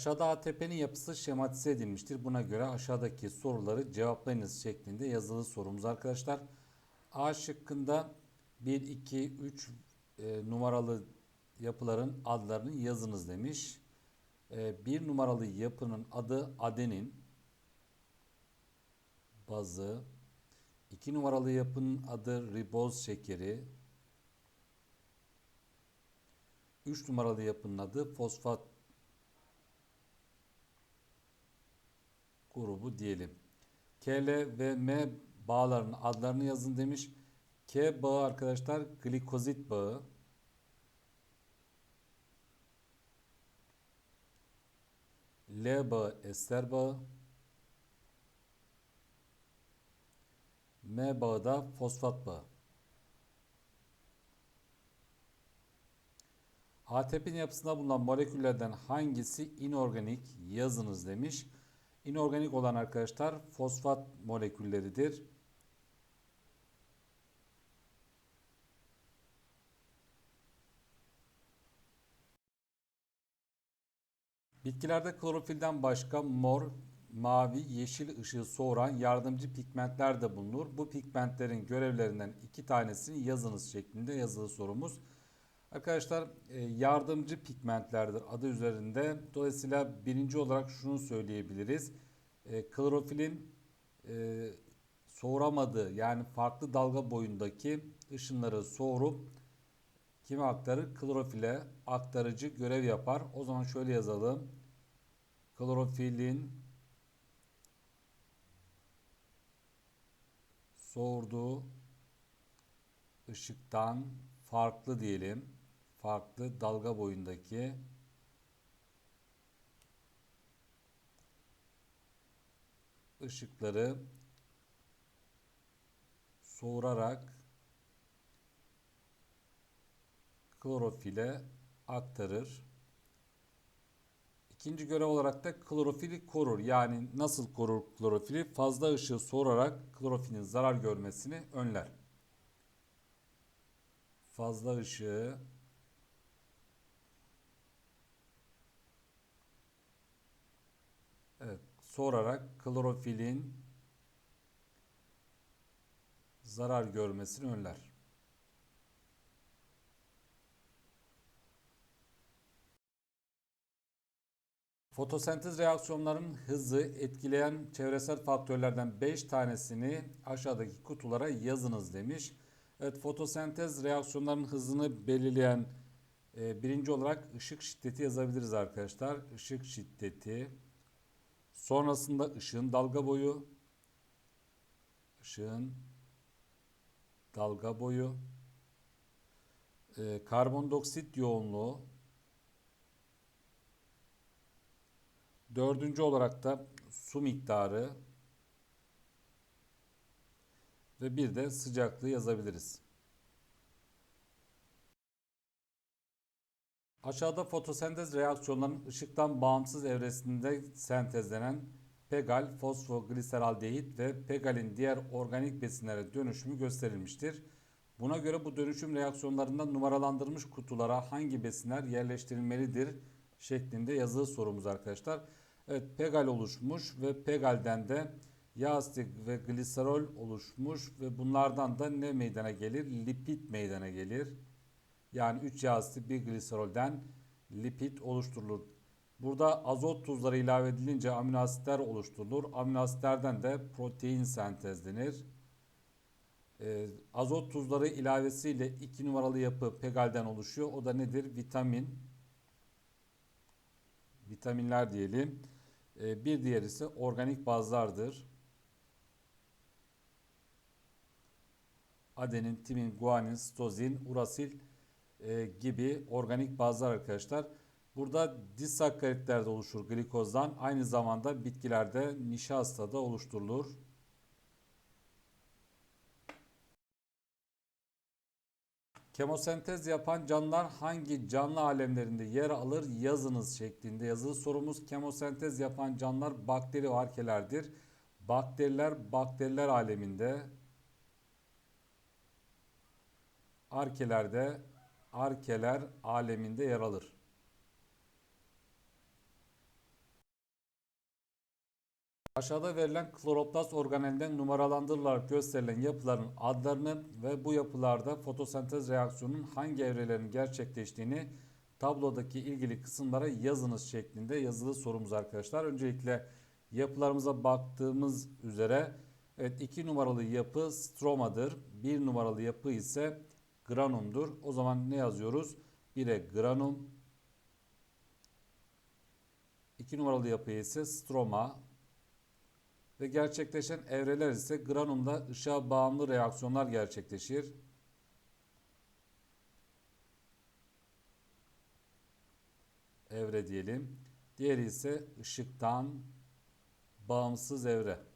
Aşağıda ATP'nin yapısı şematize edilmiştir. Buna göre aşağıdaki soruları cevaplayınız şeklinde yazılı sorumuz arkadaşlar. A şıkkında 1, 2, 3 e, numaralı yapıların adlarını yazınız demiş. E, bir numaralı yapının adı adenin bazı. 2 numaralı yapının adı riboz şekeri. 3 numaralı yapının adı fosfat grubu diyelim. KL ve M bağlarının adlarını yazın demiş. K bağı arkadaşlar glikozit bağı. L bağı ester bağı. M bağı da fosfat bağı. ATP'nin yapısında bulunan moleküllerden hangisi inorganik yazınız demiş. İnorganik olan arkadaşlar fosfat molekülleridir. Bitkilerde klorofilden başka mor, mavi, yeşil ışığı soğuran yardımcı pigmentler de bulunur. Bu pigmentlerin görevlerinden iki tanesini yazınız şeklinde yazılı sorumuz. Arkadaşlar e, yardımcı pigmentlerdir adı üzerinde. Dolayısıyla birinci olarak şunu söyleyebiliriz. E, klorofilin e, soğuramadığı yani farklı dalga boyundaki ışınları soğurup kime aktarır? Klorofile aktarıcı görev yapar. O zaman şöyle yazalım. Klorofilin soğurduğu ışıktan farklı diyelim. Farklı dalga boyundaki ışıkları soğurarak klorofile aktarır. İkinci görev olarak da klorofili korur. Yani nasıl korur klorofili? Fazla ışığı soğurarak klorofilin zarar görmesini önler. Fazla ışığı Evet, sorarak klorofilin zarar görmesini önler. Fotosentez reaksiyonlarının hızı etkileyen çevresel faktörlerden 5 tanesini aşağıdaki kutulara yazınız demiş. Evet fotosentez reaksiyonlarının hızını belirleyen e, birinci olarak ışık şiddeti yazabiliriz arkadaşlar. Işık şiddeti. Sonrasında ışığın dalga boyu. ışığın dalga boyu. E, karbondioksit yoğunluğu. Dördüncü olarak da su miktarı. Ve bir de sıcaklığı yazabiliriz. Aşağıda fotosentez reaksiyonlarının ışıktan bağımsız evresinde sentezlenen pegal, fosfogliseraldehit ve pegalin diğer organik besinlere dönüşümü gösterilmiştir. Buna göre bu dönüşüm reaksiyonlarında numaralandırılmış kutulara hangi besinler yerleştirilmelidir şeklinde yazılı sorumuz arkadaşlar. Evet pegal oluşmuş ve pegalden de yağ asit ve gliserol oluşmuş ve bunlardan da ne meydana gelir? Lipid meydana gelir. Yani 3 yağ asiti bir gliserolden lipid oluşturulur. Burada azot tuzları ilave edilince amino asitler oluşturulur. Amino asitlerden de protein sentezlenir. Ee, azot tuzları ilavesiyle 2 numaralı yapı pegalden oluşuyor. O da nedir? Vitamin. Vitaminler diyelim. Ee, bir diğer ise organik bazlardır. Adenin, timin, guanin, sitozin, urasil e, gibi organik bazlar arkadaşlar. Burada disakkaritler de oluşur glikozdan. Aynı zamanda bitkilerde nişasta da oluşturulur. Kemosentez yapan canlılar hangi canlı alemlerinde yer alır yazınız şeklinde yazılı sorumuz. Kemosentez yapan canlılar bakteri ve arkelerdir. Bakteriler bakteriler aleminde, arkelerde arkeler aleminde yer alır. Aşağıda verilen kloroplast organelinden numaralandırılarak gösterilen yapıların adlarını ve bu yapılarda fotosentez reaksiyonunun hangi evrelerinin gerçekleştiğini tablodaki ilgili kısımlara yazınız şeklinde yazılı sorumuz arkadaşlar. Öncelikle yapılarımıza baktığımız üzere evet 2 numaralı yapı stromadır. 1 numaralı yapı ise granumdur. O zaman ne yazıyoruz? 1'e granum, 2 numaralı yapı ise stroma ve gerçekleşen evreler ise granumda ışığa bağımlı reaksiyonlar gerçekleşir. Evre diyelim. Diğeri ise ışıktan bağımsız evre.